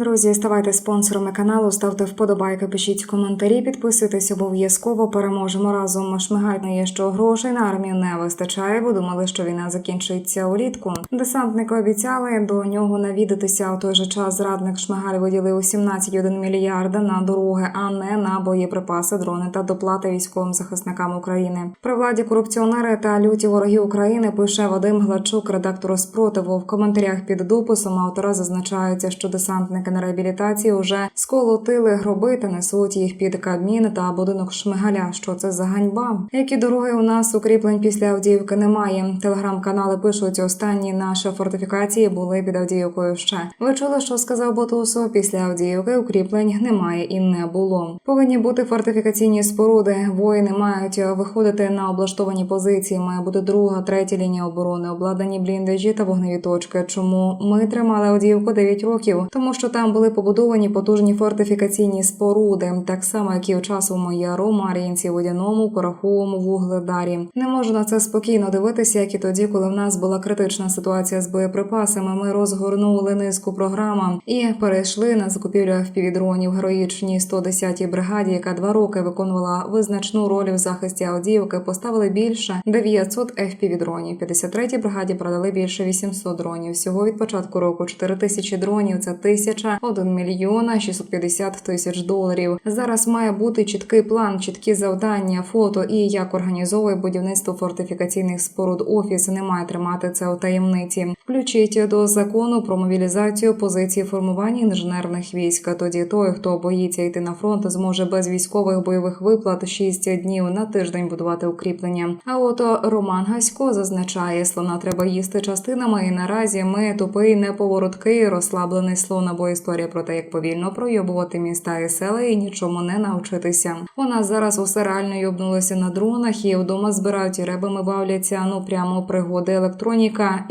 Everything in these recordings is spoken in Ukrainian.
Друзі, ставайте спонсорами каналу, ставте вподобайки, пишіть коментарі, підписуйтесь обов'язково. Переможемо разом. Шмигайте, що грошей на армію не вистачає, бо думали, що війна закінчиться улітку. Десантники обіцяли до нього навідатися. У той же час зрадник Шмигаль виділив 17,1 мільярда на дороги, а не на боєприпаси, дрони та доплати військовим захисникам України. При владі корупціонери та люті вороги України пише Вадим Глачук, редактор спротиву. В коментарях під дописом автора зазначається, що десантники на реабілітації вже сколотили гроби та несуть їх під Кабмін та будинок Шмигаля. Що це за ганьба? Які дороги у нас укріплень після Авдіївки немає? Телеграм-канали пишуть останні наші фортифікації були під Авдіївкою ще. Ви чули, що сказав Ботусов? Після Авдіївки укріплень немає і не було. Повинні бути фортифікаційні споруди. Воїни мають виходити на облаштовані позиції. Має бути друга, третя лінія оборони, обладнані бліндажі та вогневі точки. Чому ми тримали Авдіївку 9 років? Тому що там були побудовані потужні фортифікаційні споруди, так само як і у часовому яру, Мар'їнці, Водяному, Пороховому, Вугледарі. Не можу на це спокійно дивитися, як і тоді, коли в нас була критична ситуація з боєприпасами. Ми розгорнули низку програм і перейшли на закупівлю FPV-дронів героїчній 110-й бригаді, яка два роки виконувала визначну роль в захисті Авдіївки. Поставили більше 900 FPV-дронів. 53-й бригаді продали більше 800 дронів. Всього від початку року 4 тисячі дронів. Це тисяча 1 мільйона 650 тисяч доларів. Зараз має бути чіткий план, чіткі завдання, фото і як організовує будівництво фортифікаційних споруд. Офіс не має тримати це у таємниці. Включіть до закону про мобілізацію позиції формування інженерних військ. Тоді той, хто боїться йти на фронт, зможе без військових бойових виплат 6 днів на тиждень будувати укріплення. А от Роман Гасько зазначає, слона треба їсти частинами. І наразі ми тупий неповороткий, розслаблений слон або історія про те, як повільно пройобувати міста і села і нічому не навчитися. У нас зараз усе реально йобнулося на дронах, і вдома збирають і ребами бавляться. Ну прямо пригоди електроніка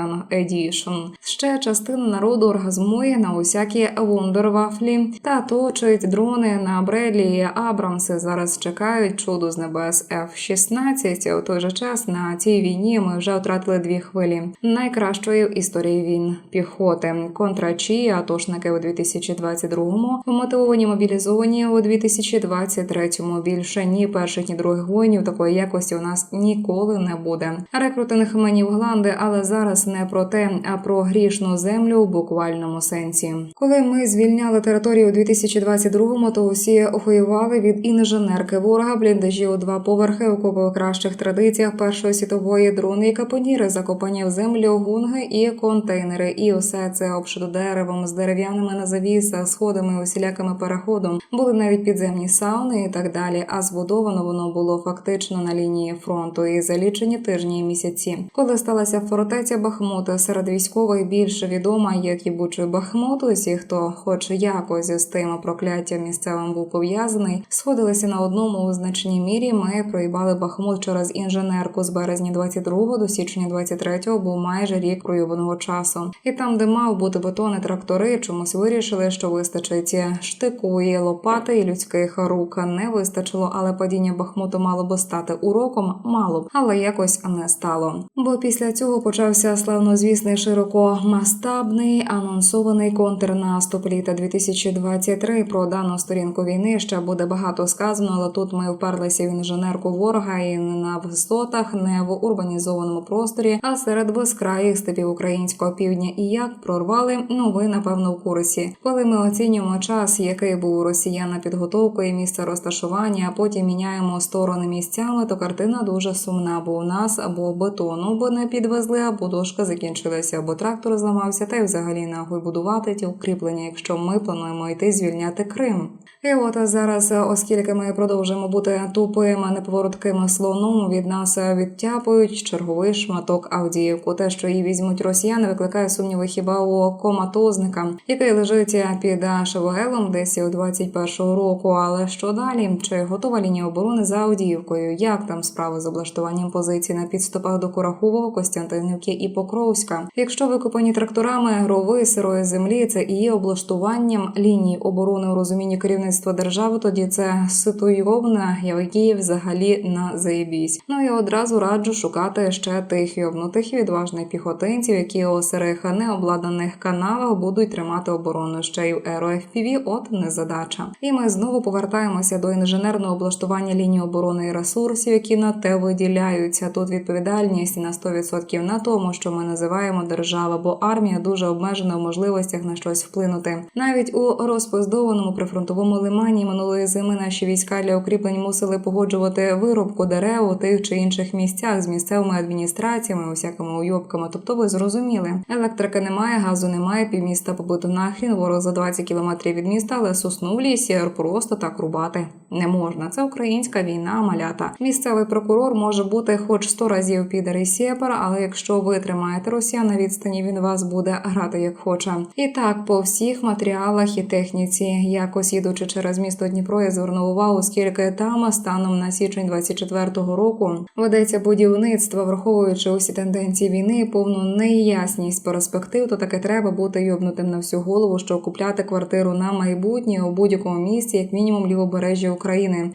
Ukrainian Edition. Ще частина народу оргазмує на усякі вундервафлі та точить дрони на Бредлі Абрамси. Зараз чекають чуду з небес F-16. У той же час на цій війні ми вже втратили дві хвилі найкращої в історії війн піхоти контрачі, атошники у 2022-му, вмотивовані мобілізовані у 2023-му. Більше ні перших, ні других воїнів такої якості у нас ніколи не буде. Рекрутинг мені в гланди, але зараз не про те, а про грішну землю у буквальному сенсі. Коли ми звільняли територію у 2022-му, то усі охоювали від інженерки ворога, бліндажі у два поверхи, у кращих традиціях Першої світової дрони і капоніри, закопані в землю гунги і контейнери. І усе це обшито деревом з дерев'яними на завісах, сходами, усілякими переходом. Були навіть підземні сауни і так далі. А збудовано воно було фактично на лінії фронту і за лічені тижні і місяці. Коли сталася фортеця Бахмута, серед військових більше відома як і Бучий Бахмут. Усі, хто хоч якось з тим прокляттям місцевим був пов'язаний, сходилися на одному у значній мірі. Ми проїбали Бахмут через інженерку з березня 22 до січня 23 був майже рік проюбаного часу. І там, де мав бути бетон і трактори, чомусь вирішили, що вистачить штику і лопати і людських рук не вистачило, але падіння Бахмуту мало би стати уроком, мало б, але якось не стало. Бо після цього почався славнозвісний широкомасштабний анонсований контрнаступ літа 2023. Про дану сторінку війни ще буде багато сказано, але тут ми вперлися в інженерку ворога і не на висотах, не в урбанізованому просторі, а серед безкраїх степів українського півдня. І як прорвали, ну ви напевно в курсі. Коли ми оцінюємо час, який був у росіян на підготовку і місце розташування, а потім міняємо сторони місцями, то картина дуже сумна. Бо у нас або бетону бо не підвезли, або дошка закінчилася, або трактор зламався, та й взагалі нахуй будувати ті укріплення, якщо ми плануємо йти звільняти Крим. І от зараз, оскільки ми продовжуємо бути тупим, неповоротким слоном, від нас відтяпують черговий шматок Авдіївку. Те, що її візьмуть росіяни, викликає сумніви хіба у коматозника, який лежить під Шевогелом десь у 21-го року. Але що далі? Чи готова лінія оборони за Авдіївкою? Як там справи з облаштуванням позицій на підступах до Курахового, Костянтинівки і Покровська. Якщо викопані тракторами рови сирої землі, це і є облаштуванням лінії оборони у розумінні керівництва держави, тоді це ситуйовна, які взагалі на заєбісь. Ну і одразу раджу шукати ще тих йобнутих і відважних піхотинців, які у сирих необладнаних канавах будуть тримати оборону ще й в еру FPV, От незадача. І ми знову повертаємося до інженерного облаштування лінії оборони і ресурсів, які на те виділяються. Тут відповідальність на 100% на тому, що ми називаємо держава, бо армія дуже обмежена в можливостях на щось вплинути. Навіть у розпиздованому прифронтовому лимані минулої зими наші війська для укріплень мусили погоджувати вирубку дерев у тих чи інших місцях з місцевими адміністраціями, усякими уйобками. Тобто ви зрозуміли, електрики немає, газу немає, півміста побито нахрін, ворог за 20 кілометрів від міста, але сосну в лісі просто так рубати не можна. Це українська війна, малята. Місцевий прокурор може бути хоч сто разів підер і сєпар, але якщо ви тримаєте росіян на відстані, він вас буде грати як хоче. І так по всіх матеріалах і техніці, якось їдучи через місто Дніпро, я звернув увагу, скільки там станом на січень 24-го року ведеться будівництво, враховуючи усі тенденції війни, повну неясність перспектив, то таки треба бути йобнутим на всю голову, що купляти квартиру на майбутнє у будь-якому місці, як мінімум лівобережжя України.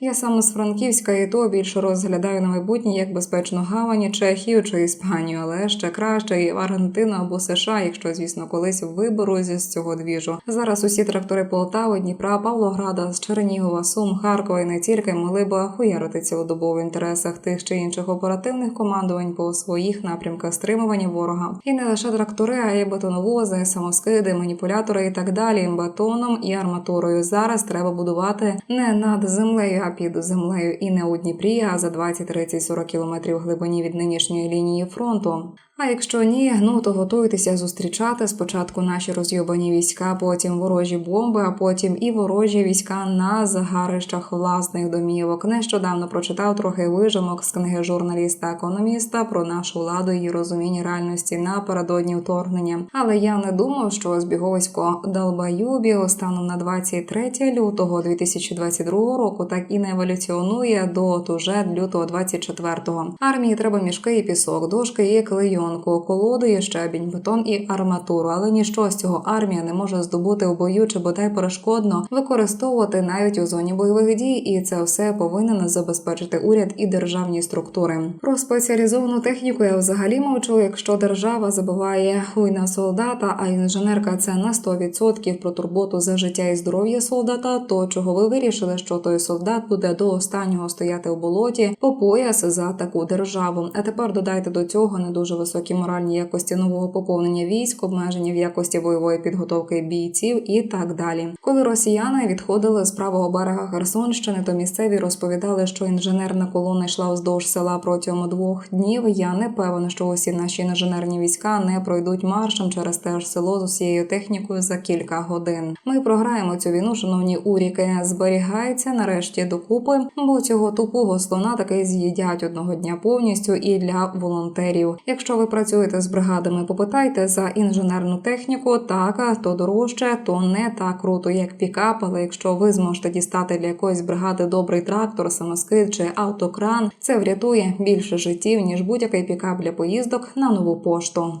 Я саме з Франківська, і то більше розглядаю на майбутнє як безпечну гавані, Чехію чи Іспанію, але ще краще і Аргентину або США, якщо звісно колись виберу з цього двіжу. Зараз усі трактори Полтави, Дніпра, Павлограда, з Чернігова, Сум, Харкова і не тільки могли б хуярити цілодобово в інтересах тих чи інших оперативних командувань по своїх напрямках стримування ворога. І не лише трактори, а й бетоновози, самоскиди, маніпулятори і так далі. Бетоном і арматурою зараз треба будувати не над землею, а піду землею, і не у Дніпрі, а за 20, 30, 40 кілометрів глибині від нинішньої лінії фронту. А якщо ні, ну то готуйтеся зустрічати спочатку наші розйобані війська, потім ворожі бомби, а потім і ворожі війська на загарищах власних домівок. Нещодавно прочитав трохи вижимок з книги журналіста-економіста про нашу владу і розуміння реальності напередодні вторгнення. Але я не думав, що збіговисько долбаюбів станом на 23 лютого 2022 року так і не еволюціонує до туже лютого 24-го. Армії треба мішки і пісок, дошки і клейонку, колоди, і щебінь, бетон і арматуру. Але ніщо з цього армія не може здобути в бою чи бодай перешкодно використовувати навіть у зоні бойових дій, і це все повинен забезпечити уряд і державні структури. Про спеціалізовану техніку я взагалі мовчу. Якщо держава забуває хуйна солдата, а інженерка це на 100% про турботу за життя і здоров'я солдата, то чого ви вирішили, що той солдат буде до останнього стояти у болоті по пояс за таку державу? А тепер додайте до цього не дуже високі моральні якості нового поповнення військ, обмеження в якості бойової підготовки бійців і так далі. Коли росіяни відходили з правого берега Херсонщини, то місцеві розповідали, що інженерна колона йшла вздовж села протягом двох днів. Я не певна, що усі наші інженерні війська не пройдуть маршем через те ж село з усією технікою за кілька годин. Ми програємо цю війну, шановні уріки. Зберігається нарешті докупи, бо цього тупого слона таки з'їдять одного дня повністю і для волонтерів. Якщо ви працюєте з бригадами, попитайте за інженерну техніку, так то дорожче, то не так круто, як пікап. Але якщо ви зможете дістати для якоїсь бригади добрий трактор, самоскид чи автокран, це врятує більше життів ніж будь-який пікап для поїздок на нову пошту.